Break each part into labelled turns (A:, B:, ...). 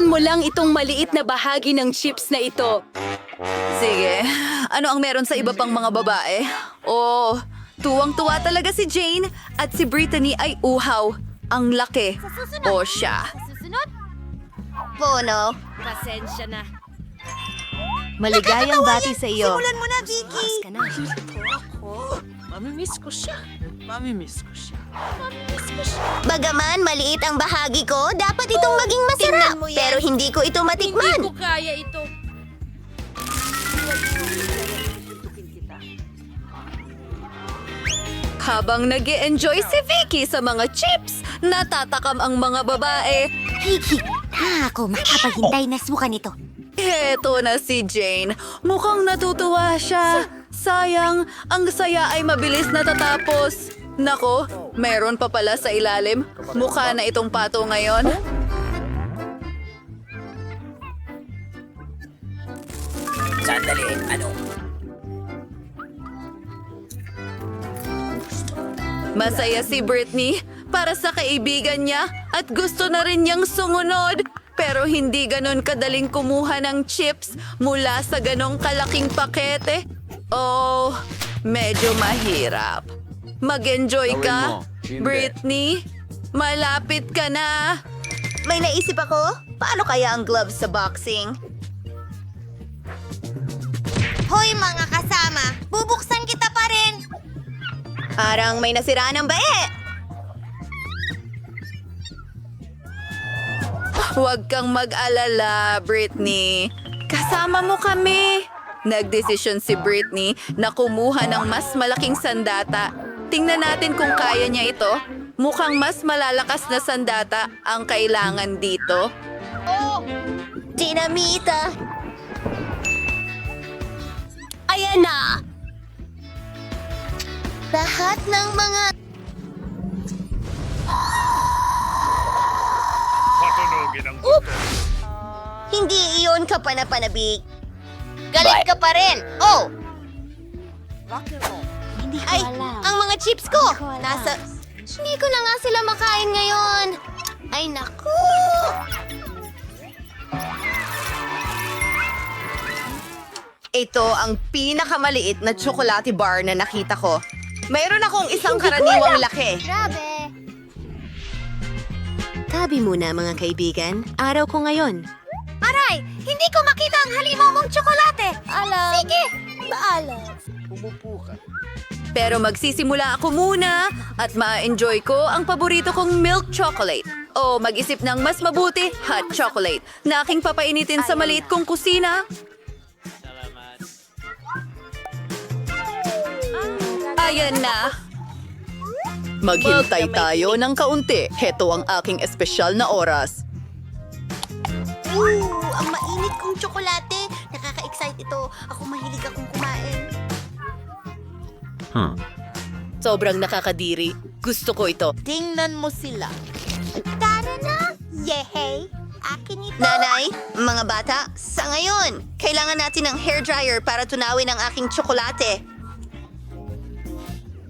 A: Tingnan mo lang itong maliit na bahagi ng chips na ito.
B: Sige, ano ang meron sa iba pang mga babae? Oh, tuwang-tuwa talaga si Jane at si Brittany ay uhaw. Ang laki. O siya.
C: Bono.
A: Pasensya na.
C: Maligayang bati sa iyo.
D: Simulan mo na, Vicky!
E: Mamimiss ko siya. Mamimiss ko siya.
C: Bagaman maliit ang bahagi ko, dapat itong maging masarap.
D: tingnan mo yan.
C: Pero hindi ko ito matikman.
A: Hindi ko kaya ito.
B: Habang nag enjoy si Vicky sa mga chips, natatakam ang mga babae.
D: Vicky, ah, ako makapaghintay na suka nito.
B: Heto na si Jane. Mukhang natutuwa siya. Sayang, ang saya ay mabilis natatapos. Nako, meron pa pala sa ilalim. Mukha na itong pato ngayon.
E: Sandali, ano?
B: Masaya si Britney para sa kaibigan niya at gusto na rin niyang sumunod. Pero hindi ganon kadaling kumuha ng chips mula sa ganong kalaking pakete. Oh, medyo mahirap. Mag-enjoy ka, Britney. Malapit ka na.
C: May naisip ako, paano kaya ang gloves sa boxing?
D: Hoy mga kasama, bubuksan kita pa rin!
C: Parang may nasira ng bae.
B: Huwag kang mag-alala, Britney. Kasama mo kami. Nagdesisyon si Britney na kumuha ng mas malaking sandata. Tingnan natin kung kaya niya ito. Mukhang mas malalakas na sandata ang kailangan dito.
C: Dinamita.
D: Ayan na!
C: Lahat ng mga...
F: Patunogin ang buto.
C: Hindi iyon ka panapanabik.
D: Galit ka pa rin! Oh!
C: Ay, ang mga chips ko! Nasa... Hindi ko na nga sila makain ngayon. Ay, naku!
B: Ito ang pinakamaliit na chocolate bar na nakita ko. Mayroon akong isang karaniwang laki.
C: Grabe!
G: Tabi muna mga kaibigan, araw ko ngayon.
D: Aray! Hindi ko makita ang halimaw mong tsokolate!
C: Alam.
D: Sige! Baala!
B: Pero magsisimula ako muna at ma-enjoy ko ang paborito kong milk chocolate. O mag-isip ng mas mabuti, hot chocolate, na aking papainitin sa maliit kong kusina. Ayan na. Maghintay tayo ng kaunti. Heto ang aking espesyal na oras.
C: Ooh, ang mainit kong tsokolate. Nakaka-excite ito. Ako mahilig akong kumain.
B: Sobrang nakakadiri. Gusto ko ito.
E: Tingnan mo sila.
D: Tara na! Yehey! Akin ito!
C: Nanay, mga bata, sa ngayon, kailangan natin ng hairdryer para tunawin ang aking tsokolate.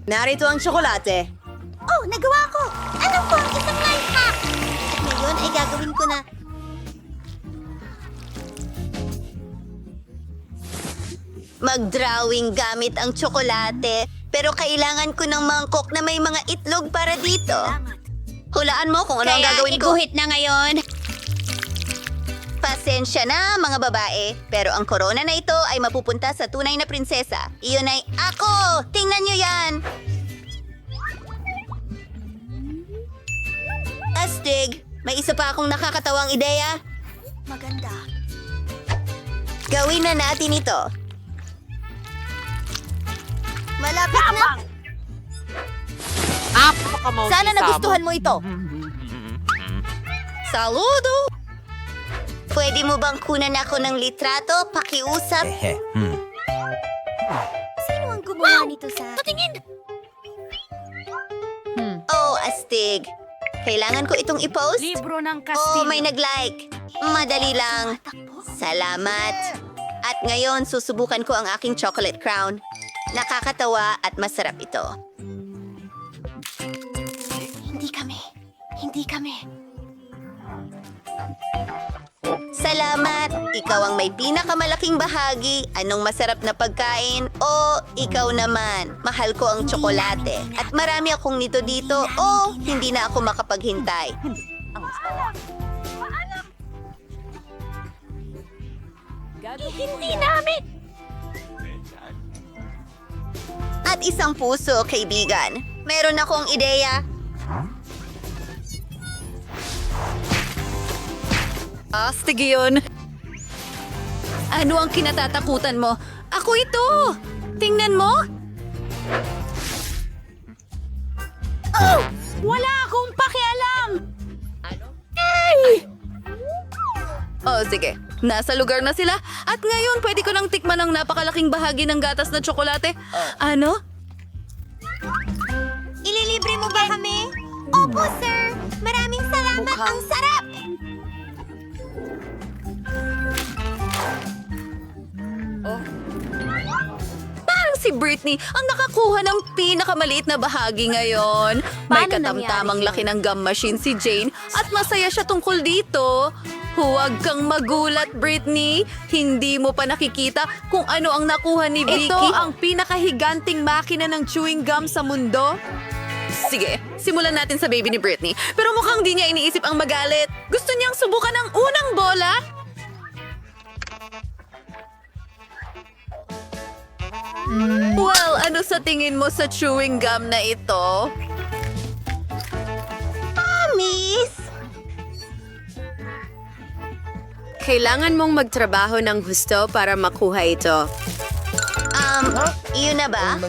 B: Narito ang tsokolate.
D: Oh, nagawa ko! Alam ko ang isang life hack!
C: Ngayon ay gagawin ko na. Mag-drawing gamit ang tsokolate. Pero kailangan ko ng mangkok na may mga itlog para dito. Hulaan mo kung ano ang gagawin ko.
D: iguhit na ngayon.
C: Pasensya na, mga babae. Pero ang corona na ito ay mapupunta sa tunay na prinsesa. Iyon ay ako! Tingnan nyo yan! Astig, may isa pa akong nakakatawang ideya.
D: Maganda.
C: Gawin na natin ito. Malapit na.
E: Napakamausisa
C: Sana nagustuhan mo ito.
B: Saludo!
C: Pwede mo bang kunan ako ng litrato? Pakiusap?
D: Sino ang gumawa nito sa... Patingin!
C: Oh, astig. Kailangan ko itong i-post?
A: Libro ng
C: Oh, may nag-like. Madali lang. Salamat. At ngayon, susubukan ko ang aking chocolate crown. Nakakatawa at masarap ito.
D: Hindi kami. Hindi kami.
C: Salamat! Ikaw ang may pinakamalaking bahagi. Anong masarap na pagkain? O ikaw naman? Mahal ko ang tsokolate. At marami akong nito dito. O hindi na ako makapaghintay.
D: Hindi namin!
C: At isang puso, kaibigan. Meron akong ideya.
B: Astig yun. Ano ang kinatatakutan mo? Ako ito! Tingnan mo!
A: Wala akong pakialam!
B: Oh, sige. Nasa lugar na sila. At ngayon, pwede ko nang tikman ang napakalaking bahagi ng gatas na tsokolate. Ano?
D: Ililibre mo ba kami? Opo, sir! Maraming salamat! Ang sarap!
B: Parang si Britney ang nakakuha ng pinakamaliit na bahagi ngayon. May
A: Paano
B: katamtamang laki ng gum machine si Jane at masaya siya tungkol dito. Huwag kang magulat, Britney. Hindi mo pa nakikita kung ano ang nakuha ni Vicky.
A: Ito
B: ang pinakahiganting makina ng chewing gum sa mundo. Sige, simulan natin sa baby ni Britney. Pero mukhang di niya iniisip ang magalit. Gusto niyang subukan ang unang bola. Well, ano sa tingin mo sa chewing gum na ito?
G: Kailangan mong magtrabaho ng husto para makuha ito.
C: Um, yun na ba?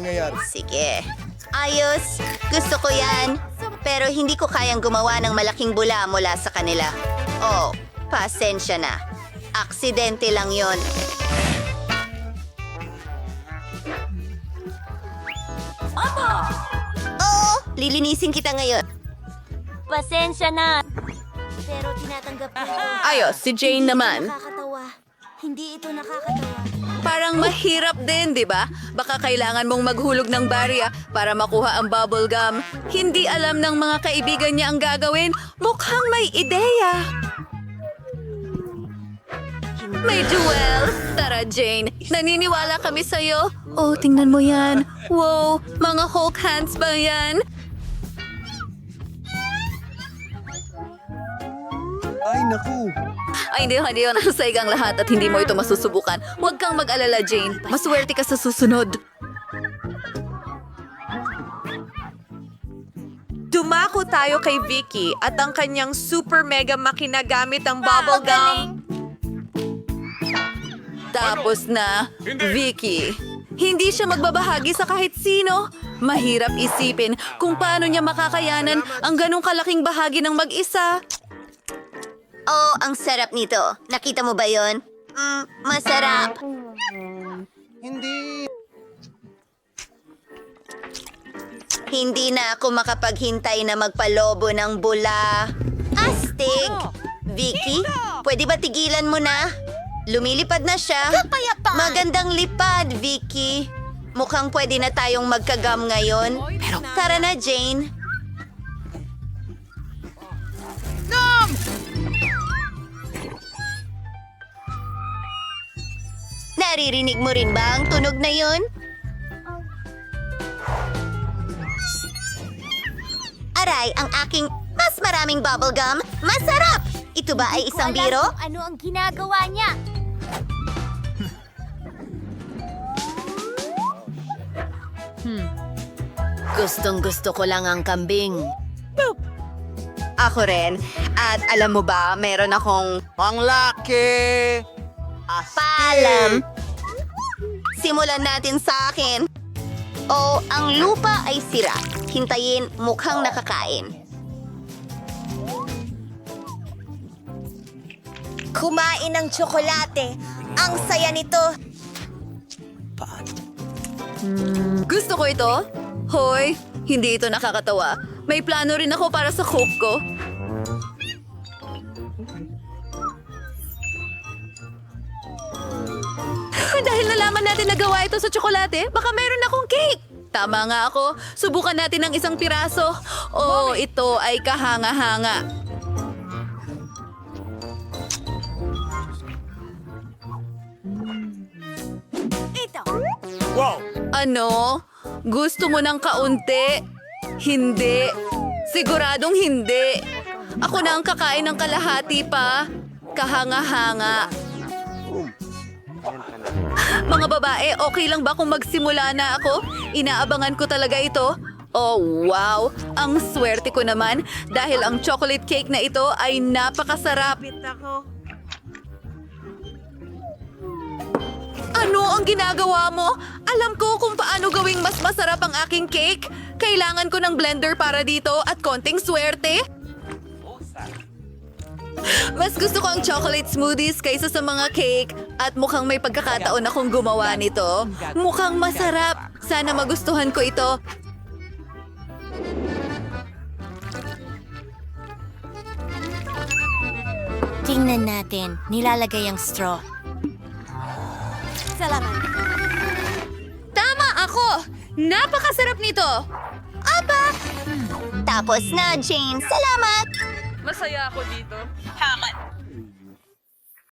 C: Sige. Ayos. Gusto ko yan. Pero hindi ko kayang gumawa ng malaking bula mula sa kanila. Oh, pasensya na. Aksidente lang yon. Oo, lilinisin kita ngayon.
D: Pasensya na! Pero tinatanggap ko.
B: Ayos, si Jane naman.
D: Nakakatawa. Hindi ito nakakatawa.
B: Parang mahirap din, di ba? Baka kailangan mong maghulog ng barya para makuha ang bubble gum. Hindi alam ng mga kaibigan niya ang gagawin. Mukhang may ideya. May duel! Tara, Jane. Naniniwala kami sa'yo. Oh, tingnan mo yan. Wow, mga Hulk hands ba yan?
H: Ay, naku!
B: Ay, hindi, hindi yun. Igang lahat at hindi mo ito masusubukan. Huwag kang mag-alala, Jane. Maswerte ka sa susunod.
I: Dumako tayo kay Vicky at ang kanyang super mega makina gamit ang bubble gum.
B: Tapos na, Vicky. Hindi siya magbabahagi sa kahit sino. Mahirap isipin kung paano niya makakayanan ang ganong kalaking bahagi ng mag-isa.
C: Oh, ang sarap nito. Nakita mo ba yon? Mm, masarap.
H: Hindi!
C: Hindi na ako makapaghintay na magpalobo ng bula. Astig! Vicky, pwede ba tigilan mo na? Lumilipad na siya.
D: Kapayapaan!
C: Magandang lipad, Vicky. Mukhang pwede na tayong magkagam ngayon. Pero tara na, Jane. Naririnig mo rin ba ang tunog na yun? Aray, ang aking mas maraming bubblegum. Masarap! Ito ba ay isang biro?
D: Ano ang ginagawa niya?
G: Gustong gusto ko lang ang kambing.
B: Ako rin. At alam mo ba, meron akong...
H: Ang laki!
C: Paalam! Simulan natin sa akin. O, ang lupa ay sira. Hintayin, mukhang nakakain.
D: Kumain ng tsokolate. Ang saya nito.
B: Gusto ko ito. Hoy, hindi ito nakakatawa. May plano rin ako para sa coke ko. natin nagawa ito sa tsokolate, baka meron akong cake. Tama nga ako. Subukan natin ang isang piraso. Oh, ito ay kahanga-hanga. Ito. Wow! Ano? Gusto mo ng kaunti? Hindi. Siguradong hindi. Ako na ang kakain ng kalahati pa. Kahanga-hanga. Mga babae, okay lang ba kung magsimula na ako? Inaabangan ko talaga ito. Oh, wow! Ang swerte ko naman dahil ang chocolate cake na ito ay napakasarap. Ano ang ginagawa mo? Alam ko kung paano gawing mas masarap ang aking cake. Kailangan ko ng blender para dito at konting swerte. Mas gusto ko ang chocolate smoothies kaysa sa mga cake at mukhang may pagkakataon akong gumawa nito. Mukhang masarap. Sana magustuhan ko ito.
D: Tingnan natin. Nilalagay ang straw. Salamat.
B: Tama ako! Napakasarap nito!
C: Aba! Tapos na, Jane. Salamat!
I: Masaya ako dito.
E: Haman.